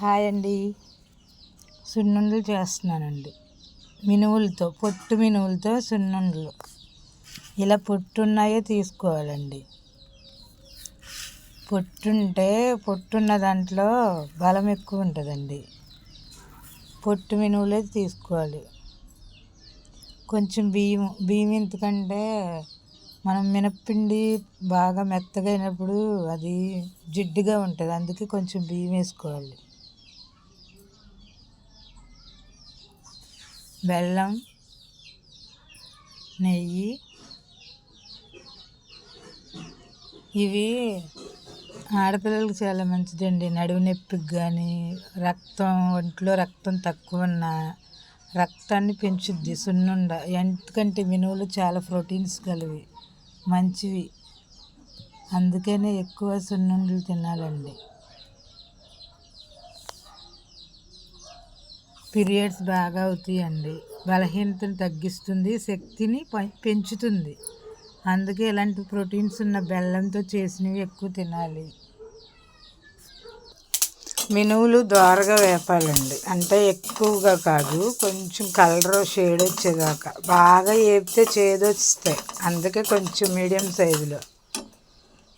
Hi అండి. సున్నుండలు చేస్తున్నానండి. మినువులతో పొట్టు మినువులతో సున్నుండలు. ఇలా పొట్టున్నాయో తీసుకోవాలండి. పొట్టుంటే పొట్టున్న దాంట్లో బలం ఎక్కువ ఉంటుందండి. పొట్టు మినువులే తీసుకోవాలి. కొంచెం బియ్యం బియ్యం ఎందుకంటే మనం మినప్పిండి బాగా మెత్తగా అయినప్పుడు అది జిడ్డుగా ఉంటుంది. అందుకే కొంచెం బియ్యం వేసుకోవాలి. బెల్లం నెయ్యి. ఇవి ఆడపిల్లలకు చాలా మంచిదండి. నడుము నొప్పికి కానీ రక్తం ఒంట్లో రక్తం తక్కువ ఉన్న రక్తాన్ని పెంచుద్ది సున్నుండ. ఎందుకంటే మినువులు చాలా ప్రోటీన్స్ కలివి మంచివి. అందుకనే ఎక్కువ సున్నుండలు తినాలండి. పీరియడ్స్ బాగా అవుతాయండి. బలహీనతను తగ్గిస్తుంది శక్తిని పెంచుతుంది. అందుకే ఇలాంటి ప్రోటీన్స్ ఉన్న బెల్లంతో చేసినవి ఎక్కువ తినాలి. మినువులు దోరగా వేపాలండి. అంటే ఎక్కువగా కాదు కొంచెం కలర్ షేడ్ వచ్చేదాకా. బాగా వేపితే చేదొస్తాయి అందుకే కొంచెం మీడియం సైజులో.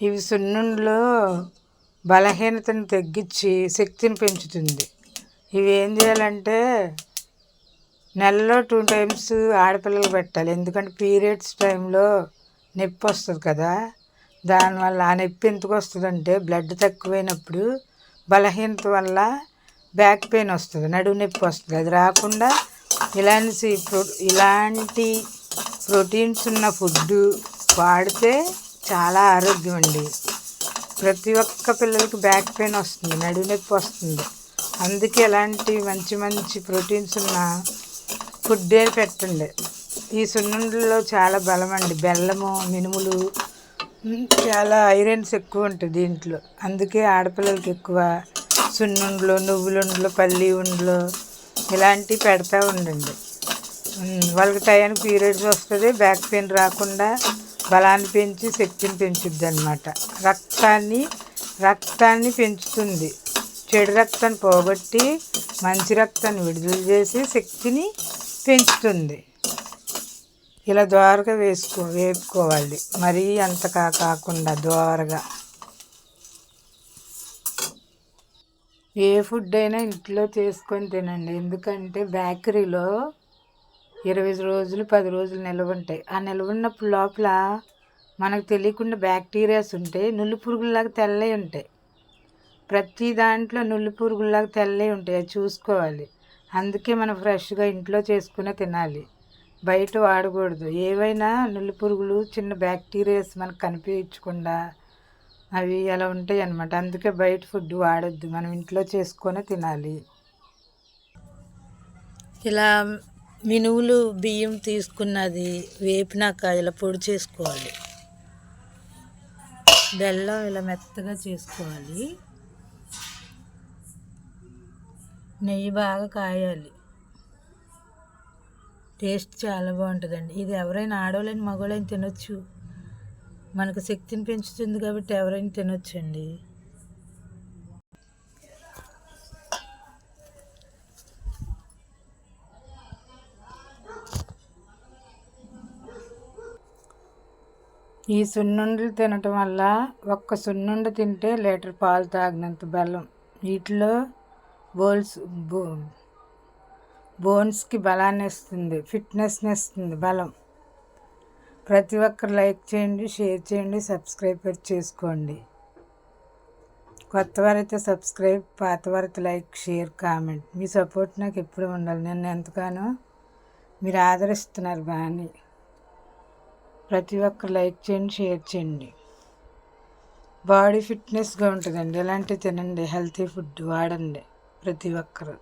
ఇవి సున్నుండలో బలహీనతను తగ్గించి శక్తిని పెంచుతుంది. ఇవి ఏం చేయాలంటే నెలలో టూ టైమ్స్ ఆడపిల్లలు పెట్టాలి. ఎందుకంటే పీరియడ్స్ టైంలో నొప్పి వస్తుంది కదా. దానివల్ల ఆ నొప్పి ఎందుకు వస్తుందంటే బ్లడ్ తక్కువైనప్పుడు బలహీనత వల్ల బ్యాక్ పెయిన్ వస్తుంది నడుము నొప్పి వస్తుంది. అది రాకుండా ఇలాంటి ఇలాంటి ప్రోటీన్స్ ఉన్న ఫుడ్ వాడితే చాలా ఆరోగ్యం అండి. ప్రతి ఒక్క పిల్లలకి బ్యాక్ పెయిన్ వస్తుంది నడుము నొప్పి వస్తుంది. అందుకే ఇలాంటి మంచి మంచి ప్రోటీన్స్ ఉన్న ఫుడ్డే పెట్టండి. ఈ సున్నుండలో చాలా బలం అండి బెల్లము మినుములు చాలా ఐరన్స్ ఎక్కువ ఉంటుంది దీంట్లో. అందుకే ఆడపిల్లలకి ఎక్కువ సున్నుండలు నువ్వులుండలు పల్లి ఉండలు ఇలాంటివి పెడతా ఉండండి. వాళ్ళకి టయానికి పీరియడ్స్ వస్తుంది బ్యాక్ పెయిన్ రాకుండా బలాన్ని పెంచి శక్తిని పెంచుద్ది అనమాట రక్తాన్ని రక్తాన్ని పెంచుతుంది. చెడు రక్తాన్ని పోగొట్టి మంచి రక్తాన్ని విడుదల చేసి శక్తిని పెంచుతుంది. ఇలా దోరగా వేసుకో వేపుకోవాలి. మరీ అంతగా కాకుండా దోరగా ఏ ఫుడ్ అయినా ఇంట్లో చేసుకొని తినండి. ఎందుకంటే బేకరీలో ఇరవై రోజులు పది రోజులు నిల్వ ఉంటాయి. ఆ నిల్వ ఉన్నప్పుడు లోపల మనకు తెలియకుండా బ్యాక్టీరియాస్ ఉంటాయి నుల్లి పురుగుల్లాగా తెల్లవి ఉంటాయి. ప్రతి దాంట్లో నుల్లి పురుగుల్లాగా తెల్లవి ఉంటాయి అది చూసుకోవాలి. అందుకే మనం ఫ్రెష్గా ఇంట్లో చేసుకునే తినాలి. బయట వాడకూడదు. ఏవైనా నుల్లి పురుగులు చిన్న బ్యాక్టీరియాస్ మనకు కనిపించకుండా అవి అలా ఉంటాయి అన్నమాట అందుకే బయట ఫుడ్ వాడద్దు. మనం ఇంట్లో చేసుకొని తినాలి. ఇలా మినువులు బియ్యం తీసుకున్నది వేపినాక ఇలా పొడి చేసుకోవాలి. బెల్లం ఇలా మెత్తగా చేసుకోవాలి. నెయ్యి బాగా కాయాలి. టేస్ట్ చాలా బాగుంటుందండి. ఇది ఎవరైనా ఆడవాళ్ళని మగవాళ్ళని తినొచ్చు. మనకు శక్తిని పెంచుతుంది కాబట్టి ఎవరైనా తినొచ్చు అండి ఈ సున్నుండలు తినటం వల్ల ఒక్క సున్నుండ తింటే లీటర్ పాలు తాగినంత బెల్లం. వీటిలో బోల్స్ బో బోన్స్కి బలాన్ని ఇస్తుంది ఫిట్నెస్ని ఇస్తుంది బలం. ప్రతి ఒక్కరు లైక్ చేయండి షేర్ చేయండి సబ్స్క్రైబ్ చేసుకోండి. కొత్త వారైతే సబ్స్క్రైబ్ పాత వారైతే లైక్ షేర్ కామెంట్. మీ సపోర్ట్ నాకు ఎప్పుడు ఉండాలి? నేను ఎంతగానో మీరు ఆదరిస్తున్నారు బాగా ప్రతి ఒక్కరు లైక్ చేయండి షేర్ చేయండి. బాడీ ఫిట్నెస్గా ఉంటుందండి. ఎలాంటివి తినండి? హెల్తీ ఫుడ్ వాడండి. ప్రతి ఒక్కరు